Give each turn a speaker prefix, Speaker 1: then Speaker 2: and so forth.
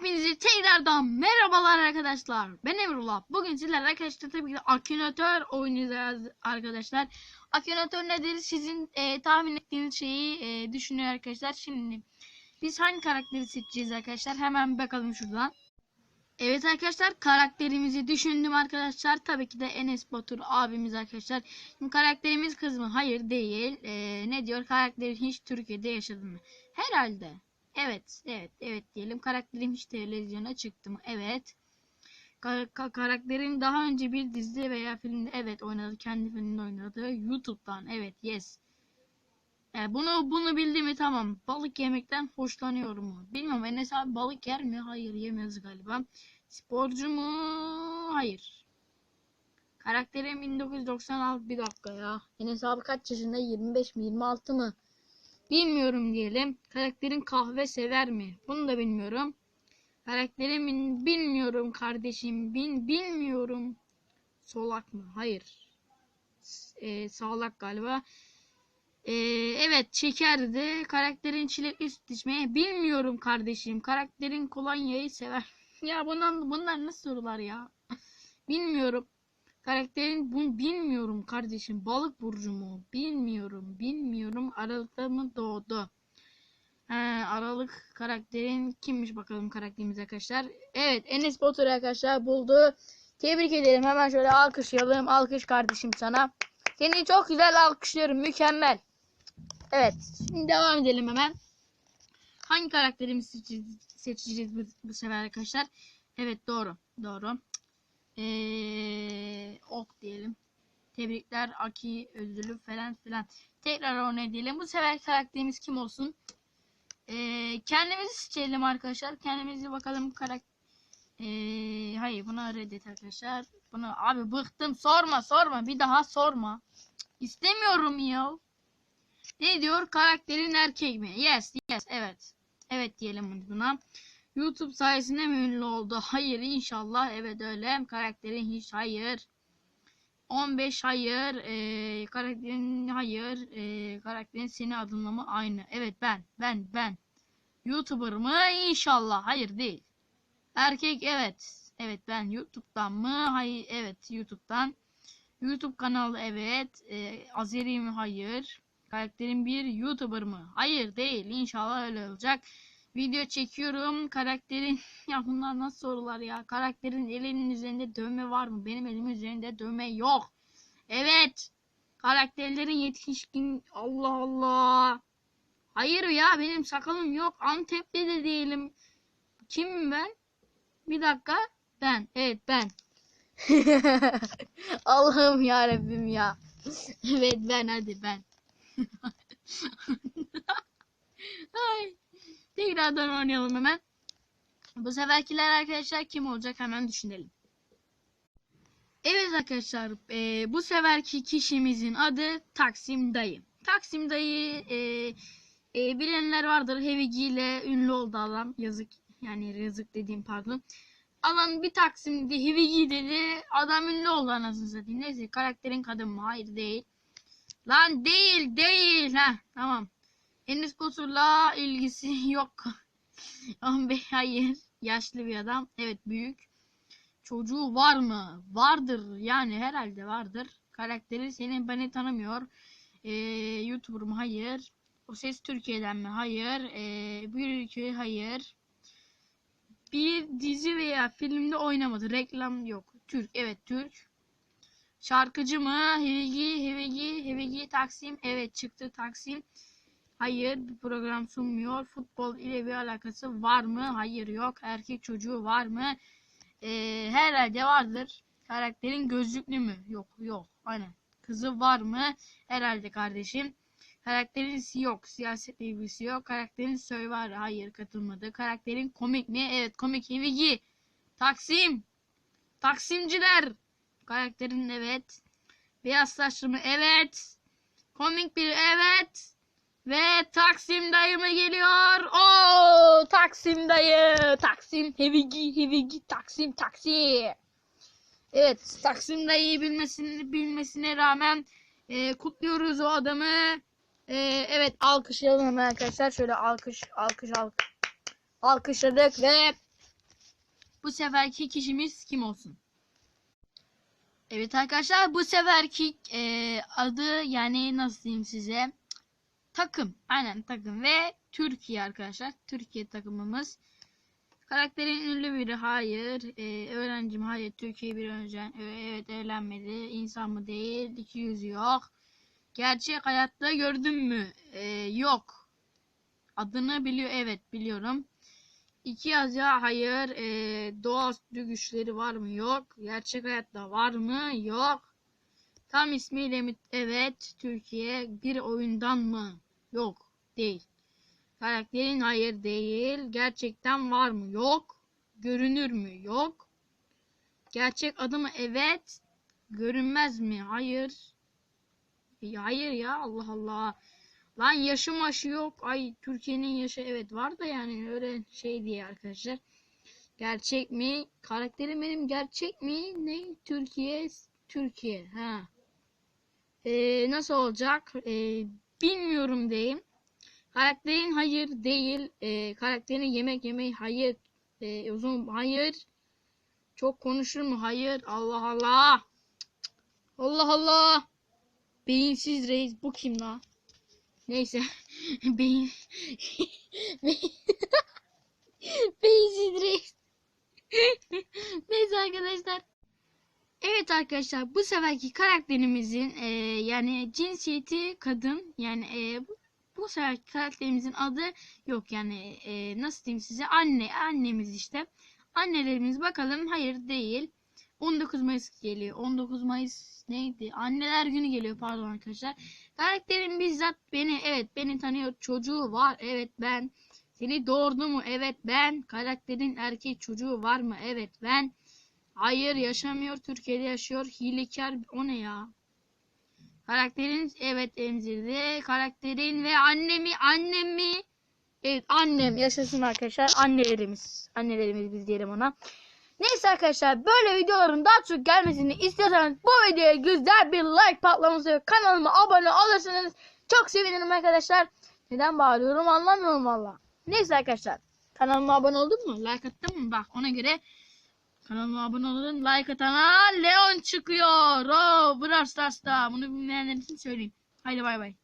Speaker 1: Hepinize tekrardan merhabalar arkadaşlar. Ben Emrullah. Bugün sizlerle arkadaşlar tabii ki de Akinator oynayacağız arkadaşlar. Akinator nedir? Sizin e, tahmin ettiğiniz şeyi e, düşünüyor arkadaşlar. Şimdi biz hangi karakteri seçeceğiz arkadaşlar? Hemen bakalım şuradan. Evet arkadaşlar karakterimizi düşündüm arkadaşlar. Tabii ki de Enes Batur abimiz arkadaşlar. Şimdi karakterimiz kız mı? Hayır değil. E, ne diyor? Karakterin hiç Türkiye'de yaşadı mı? Herhalde. Evet, evet, evet diyelim. Karakterim hiç televizyona çıktı mı? Evet. Ka- ka- karakterin daha önce bir dizide veya filmde evet oynadı. Kendi filminde oynadı. YouTube'dan evet yes. E, bunu bunu bildi mi tamam. Balık yemekten hoşlanıyorum mu? Bilmiyorum Enes abi balık yer mi? Hayır yemez galiba. Sporcu mu? Hayır. Karakterim 1996 bir dakika ya. Enes abi kaç yaşında? 25 mi 26 mı? Bilmiyorum diyelim. Karakterin kahve sever mi? Bunu da bilmiyorum. Karakterimin bilmiyorum kardeşim. Bin bilmiyorum. Solak mı? Hayır. Ee, sağlak galiba. Ee, evet şekerdi. Karakterin çilekli süt içmeyi bilmiyorum kardeşim. Karakterin kolonyayı sever. ya bunlar, bunlar nasıl sorular ya? bilmiyorum. Karakterin bunu bilmiyorum kardeşim. Balık burcu mu? Bilmiyorum. Bilmiyorum. Aralıkta mı doğdu? He, Aralık karakterin kimmiş bakalım karakterimiz arkadaşlar. Evet Enes Batur arkadaşlar buldu. Tebrik ederim. Hemen şöyle alkışlayalım. Alkış kardeşim sana. Seni çok güzel alkışlıyorum. Mükemmel. Evet. Şimdi devam edelim hemen. Hangi karakterimizi seçeceğiz bu, bu sefer arkadaşlar? Evet doğru. Doğru. Ee, ok diyelim. Tebrikler Aki ödülü falan filan. Tekrar örneği diyelim. Bu sefer karakterimiz kim olsun? Ee, kendimizi seçelim arkadaşlar. Kendimizi bakalım karakter. Ee, hayır bunu reddet arkadaşlar. Bunu abi bıktım. Sorma sorma. Bir daha sorma. İstemiyorum ya. Ne diyor? Karakterin erkek mi? Yes, yes, evet. Evet diyelim buna. YouTube sayesinde mi ünlü oldu? Hayır inşallah. Evet öyle. Karakterin hiç hayır. 15 hayır. E, karakterin hayır. E, karakterin seni adınla mı? Aynı. Evet ben. Ben. Ben. YouTuber mı? İnşallah. Hayır değil. Erkek evet. Evet ben. YouTube'dan mı? Hayır. Evet YouTube'dan. YouTube kanalı evet. E, Azeri mi? Hayır. Karakterin bir YouTuber mı? Hayır değil. İnşallah öyle olacak. Video çekiyorum. Karakterin ya bunlar nasıl sorular ya? Karakterin elinin üzerinde dövme var mı? Benim elimin üzerinde dövme yok. Evet. Karakterlerin yetişkin Allah Allah. Hayır ya benim sakalım yok. Antep'te de değilim. Kimim ben? Bir dakika. Ben. Evet ben. Allah'ım ya Rabbim ya. Evet ben hadi ben. Ay. Tekrardan oynayalım hemen. Bu seferkiler arkadaşlar kim olacak hemen düşünelim. Evet arkadaşlar e, bu seferki kişimizin adı Taksim Dayı. Taksim Dayı e, e, bilenler vardır. Hevigi ile ünlü oldu adam. Yazık yani yazık dediğim pardon. Alan bir Taksim'di. Hevigi dedi. Adam ünlü oldu anasını satayım. Neyse karakterin kadın mı? Hayır değil. Lan değil değil. ha tamam. Enes Batur'la ilgisi yok. 15 hayır. Yaşlı bir adam. Evet büyük. Çocuğu var mı? Vardır. Yani herhalde vardır. Karakteri seni beni tanımıyor. Ee, YouTuber mu? Hayır. O ses Türkiye'den mi? Hayır. Ee, bir ülke hayır. Bir dizi veya filmde oynamadı. Reklam yok. Türk. Evet Türk. Şarkıcı mı? Hevegi, Hevegi, Hevegi Taksim. Evet çıktı Taksim. Hayır bir program sunmuyor. Futbol ile bir alakası var mı? Hayır yok. Erkek çocuğu var mı? Ee, herhalde vardır. Karakterin gözlüklü mü? Yok yok. Aynen. Kızı var mı? Herhalde kardeşim. Karakterin yok. Siyasetle ilgisi yok. Karakterin söy var. Hayır katılmadı. Karakterin komik mi? Evet komik. Hivigi. Taksim. Taksimciler. Karakterin evet. Beyaz saçlı mı? Evet. Komik bir evet. Ve Taksim dayı mı geliyor? Oo Taksim dayı. Taksim hevigi hevigi Taksim Taksim. Evet Taksim dayıyı bilmesini bilmesine rağmen e, kutluyoruz o adamı. E, evet alkışlayalım hemen arkadaşlar. Şöyle alkış alkış alkış. Alkışladık ve bu seferki kişimiz kim olsun? Evet arkadaşlar bu seferki e, adı yani nasıl diyeyim size takım. Aynen takım. Ve Türkiye arkadaşlar. Türkiye takımımız. Karakterin ünlü biri. Hayır. E, öğrencim. Hayır. Türkiye bir öğrenci evet evlenmedi. İnsan mı değil? İki yüzü yok. Gerçek hayatta gördün mü? E, yok. Adını biliyor evet biliyorum. İki yazı hayır. E, doğaüstü güçleri var mı? Yok. Gerçek hayatta var mı? Yok. Tam ismiyle mi? Evet. Türkiye bir oyundan mı? Yok. Değil. Karakterin hayır değil. Gerçekten var mı? Yok. Görünür mü? Yok. Gerçek adı mı? Evet. Görünmez mi? Hayır. E, hayır ya Allah Allah. Lan yaşı maşı yok. Ay Türkiye'nin yaşı evet var da yani öyle şey diye arkadaşlar. Gerçek mi? Karakterim benim gerçek mi? Ne? Türkiye. Türkiye. Ha. Ee, nasıl olacak? Ee, bilmiyorum diyeyim. Karakterin hayır değil. Ee, karakterin yemek yemeyi hayır. Ee, uzun hayır. Çok konuşur mu? Hayır. Allah Allah. Allah Allah. Beyinsiz reis bu kim la? Neyse. Beyin. Beyin. Beyinsiz reis. Neyse arkadaşlar. Arkadaşlar bu seferki karakterimizin e, yani cinsiyeti kadın yani e, bu, bu seferki karakterimizin adı yok. Yani e, nasıl diyeyim size? Anne annemiz işte. Annelerimiz bakalım hayır değil. 19 Mayıs geliyor. 19 Mayıs neydi? Anneler günü geliyor pardon arkadaşlar. Karakterim bizzat beni evet beni tanıyor. Çocuğu var evet ben. Seni doğurdu mu? Evet ben. Karakterin erkek çocuğu var mı? Evet ben Hayır yaşamıyor. Türkiye'de yaşıyor. Hilekar o ne ya? Karakterin evet emzirdi. Karakterin ve annemi annemi Evet annem yaşasın arkadaşlar. Annelerimiz. Annelerimiz biz diyelim ona. Neyse arkadaşlar böyle videoların daha çok gelmesini istiyorsanız bu videoya güzel bir like patlaması ve kanalıma abone olursanız çok sevinirim arkadaşlar. Neden bağırıyorum anlamıyorum valla. Neyse arkadaşlar. Kanalıma abone oldun mu? Like attın mı? Bak ona göre Kanalıma abone olun. Like atana Leon çıkıyor. Oh, Brawl Stars'ta. Bunu bilmeyenler için söyleyeyim. Haydi bay bay.